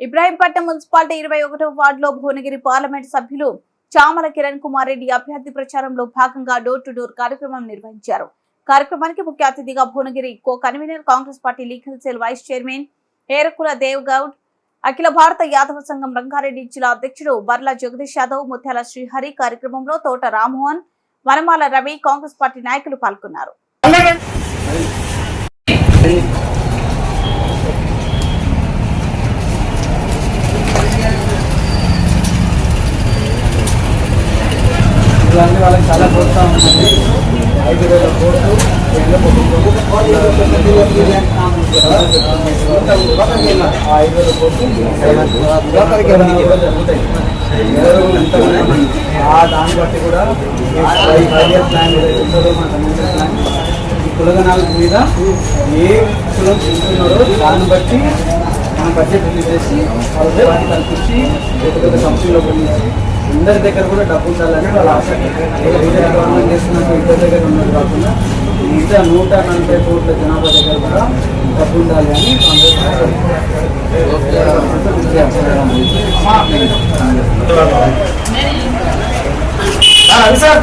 Ibrahimpatnam municipality ఇరవై ఒకటో వార్డులో భువనగిరి పార్లమెంట్ సభ్యులు చామల కిరణ్ కుమార్ రెడ్డి అభ్యర్థి ప్రచారంలో భాగంగా డోర్ టు డోర్ కార్యక్రమం నిర్వహించారు. కార్యక్రమానికి ముఖ్య అతిథిగా Bhuvanagiri co convener Congress party legal cell vice chairman Erakula Dev Goud Akhila Bharata Yadava Sangham Rangareddy జిల్లా అధ్యక్షుడు బర్లా జగదీష్ యాదవ్ ముత్యాల శ్రీహరి కార్యక్రమంలో తోట రామ్మోహన్ వనమాల రవి కాంగ్రెస్ పార్టీ నాయకులు పాల్గొన్నారు. ఇవన్నీ వాళ్ళకి చాలా ప్రోత్సాహం ఉంటుంది. ఐదు వేల కోట్లు ఐదు వేల కోట్లు. ఆ దాన్ని బట్టి కూడా ఫైవ్ ఇయర్ ప్లాన్ ఏదైతే మన కమ్యూనిటీ ప్లాన్ ఈ కులగణాల మీద ఏ కులం చూస్తున్నారో దాన్ని బట్టి మనం బడ్జెట్ రిలీజ్ చేసి వాళ్ళ కల్పించి పెద్ద పెద్ద కంపెనీలో పండించి అందరి దగ్గర కూడా డబ్బు ఉండాలని వాళ్ళ ఆశ. ఏదో విజయ గవర్నమెంట్ చేస్తున్నట్టు ఇద్దరి దగ్గర ఉన్నది కాకుండా మిగతా నూట నలభై కోట్ల జనాభా దగ్గర కూడా డబ్బు ఉండాలి అని కాంగ్రెస్ సార్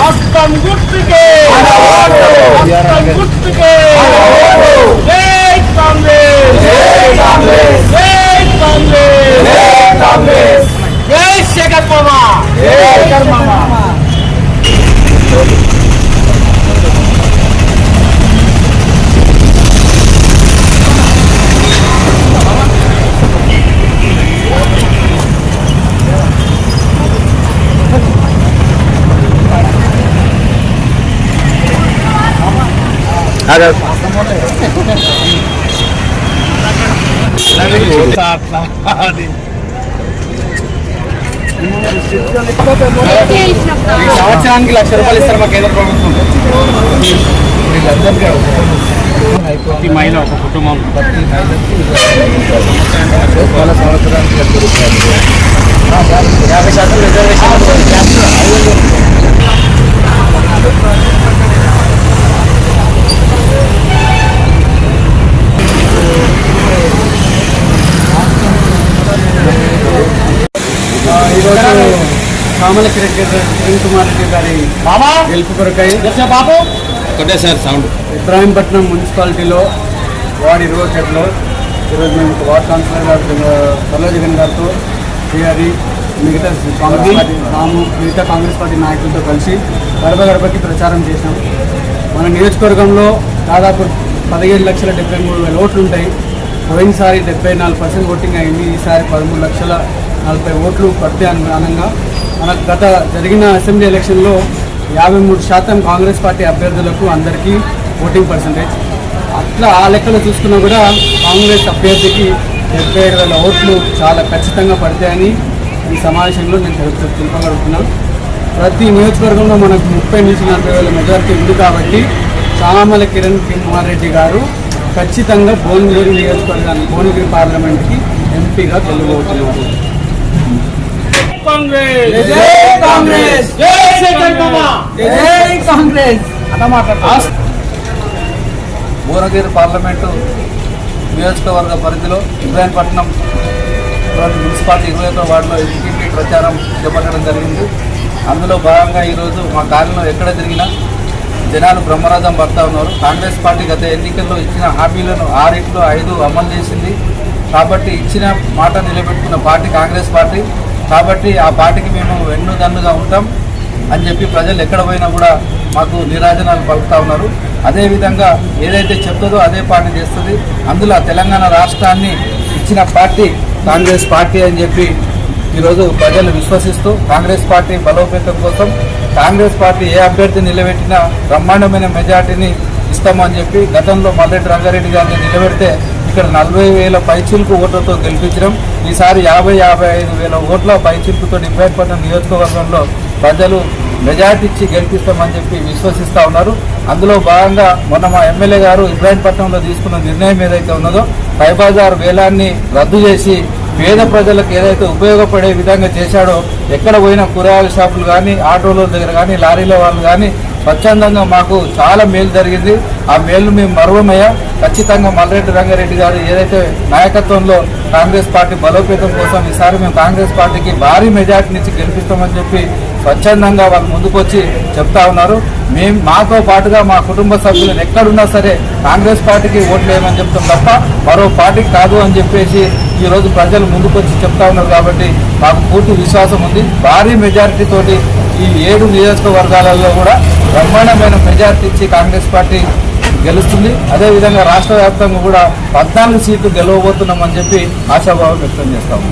హస్తం గుర్తుకే జై కాంగ్రెస్ జై కాంగ్రెస్ జై కాంగ్రెస్ జై కాంగ్రెస్ జై శేఖర్ మామా జై శేఖర్ మామా ఈ సంవత్సరానికి లక్ష రూపాయలు ఇస్తారు మా కేంద్ర ప్రభుత్వం. ప్రతి మహిళ ఒక కుటుంబం. వాళ్ళ సంవత్సరానికి లక్ష రూపాయలు యాభై శాతం రిజర్వేషన్ ఆ, ఈరోజు కామల కిరణ్ కిరణ్ కుమార్ రెడ్డి గారి గెలుపు కొరకై బాబు! ఒకటే సార్ సౌండ్. ఇబ్రాహీంపట్నం మున్సిపాలిటీలో వార్డు ఇరవై ఒకటిలో ఈరోజు మేము వార్డ్ కౌన్సిలర్ గారు సరోజగన్ గారితో శ్రీహరి మిగతా కాంగ్రెస్ పార్టీ రాము మిగతా కాంగ్రెస్ పార్టీ నాయకులతో కలిసి గడప గడపకి ప్రచారం చేశాం. మన నియోజకవర్గంలో దాదాపు పదిహేడు లక్షల డెబ్బై మూడు వేల ఓట్లు ఉంటాయి. పోయినసారి డెబ్బై నాలుగు పర్సెంట్ ఓటింగ్ అయింది. ఈసారి పదమూడు లక్షల నలభై ఓట్లు పడితే మన మనకు గత జరిగిన అసెంబ్లీ ఎలక్షన్లో యాభై మూడు శాతం కాంగ్రెస్ పార్టీ అభ్యర్థులకు అందరికీ ఓటింగ్ పర్సంటేజ్. అట్లా ఆ లెక్కలో చూసుకున్నా కూడా కాంగ్రెస్ అభ్యర్థికి డెబ్బై ఏడు వేల ఓట్లు చాలా ఖచ్చితంగా పడతాయని ఈ సమావేశంలో నేను తెలుపు తెలుపగలుగుతున్నాను ప్రతి నియోజకవర్గంలో మనకు ముప్పై నుంచి నలభై వేల మెజార్టీ ఉంది కాబట్టి చామల కిరణ్ కుమార్ రెడ్డి గారు ఖచ్చితంగా భువనగిరి నియోజకవర్గాన్ని భువనగిరి పార్లమెంట్కి ఎంపీగా గెలవబోతున్నారు కాంగ్రెస్! జై కాంగ్రెస్! జై శేఖర్ మామా జై కాంగ్రెస్! అన్న మాట్లాడతా భువనగిరి పార్లమెంటు నియోజకవర్గ పరిధిలో ఇబ్రాహీంపట్నం మున్సిపాలిటీ ఇరవై ఒకటో వార్డులో ఇంటింటి ప్రచారం చేపట్టడం జరిగింది. అందులో భాగంగా ఈరోజు మా కాలనీలో ఎక్కడ తిరిగినా జనాలు బ్రహ్మరథం పడతా ఉన్నారు. కాంగ్రెస్ పార్టీ గత ఎన్నికల్లో ఇచ్చిన హామీలను ఆరింట్లో ఐదు అమలు చేసింది. కాబట్టి ఇచ్చిన మాట నిలబెట్టుకున్న పార్టీ కాంగ్రెస్ పార్టీ. కాబట్టి ఆ పార్టీకి మేము వెన్నుదన్నుగా ఉంటాం అని చెప్పి ప్రజలు ఎక్కడ పోయినా కూడా మాకు నిరాజనాలు పలుకుతా ఉన్నారు. అదేవిధంగా ఏదైతే చెప్తుందో అదే పార్టీ చేస్తుంది. అందులో తెలంగాణ రాష్ట్రాన్ని ఇచ్చిన పార్టీ కాంగ్రెస్ పార్టీ అని చెప్పి ఈరోజు ప్రజలు విశ్వసిస్తూ కాంగ్రెస్ పార్టీ బలోపేతం కోసం కాంగ్రెస్ పార్టీ ఏ అభ్యర్థి నిలబెట్టినా బ్రహ్మాండమైన మెజార్టీని ఇస్తామని చెప్పి గతంలో మల్లెడ్డి రంగారెడ్డి గారిని నిలబెడితే ఇక్కడ నలభై వేల పైచిలుకు ఓట్లతో గెలిపించడం ఈసారి యాభై యాభై ఐదు వేల ఓట్ల పైచిలుకుతో ఇబ్రాహీంపట్నం నియోజకవర్గంలో ప్రజలు మెజార్టీ ఇచ్చి గెలిపిస్తామని చెప్పి విశ్వసిస్తూ ఉన్నారు. అందులో భాగంగా మొన్న మా ఎమ్మెల్యే గారు ఇబ్రాహీంపట్నంలో తీసుకున్న నిర్ణయం ఏదైతే ఉన్నదో పైబజార్ వేలాన్ని రద్దు చేసి పేద ప్రజలకు ఏదైతే ఉపయోగపడే విధంగా చేశాడో ఎక్కడ పోయిన కూరగాయల షాపులు కానీ ఆటోల దగ్గర కానీ లారీల వాళ్ళు కానీ స్వచ్ఛందంగా మాకు చాలా మేలు జరిగింది. ఆ మేలు మేము మరువమయ్యా ఖచ్చితంగా మల్లరెడ్డి రంగారెడ్డి గారు ఏదైతే నాయకత్వంలో కాంగ్రెస్ పార్టీ బలోపేతం కోసం ఈసారి మేము కాంగ్రెస్ పార్టీకి భారీ మెజార్టీ నుంచి గెలిపిస్తామని చెప్పి స్వచ్ఛందంగా వాళ్ళు ముందుకొచ్చి చెప్తా ఉన్నారు. మేము మాతో పాటుగా మా కుటుంబ సభ్యులను ఎక్కడున్నా సరే కాంగ్రెస్ పార్టీకి ఓట్లు వేయమని చెప్తాం తప్ప మరో పార్టీకి కాదు అని చెప్పేసి ఈ రోజు ప్రజలు ముందుకొచ్చి చెప్తా ఉన్నారు కాబట్టి మాకు పూర్తి విశ్వాసం ఉంది. భారీ మెజారిటీతోటి ఈ ఏడు నియోజకవర్గాలలో కూడా బ్రహ్మాండమైన మెజార్టీ ఇచ్చి కాంగ్రెస్ పార్టీ గెలుస్తుంది. అదేవిధంగా రాష్ట్ర వ్యాప్తంగా కూడా పద్నాలుగు సీట్లు గెలవబోతున్నామని చెప్పి ఆశాభావం వ్యక్తం చేస్తాము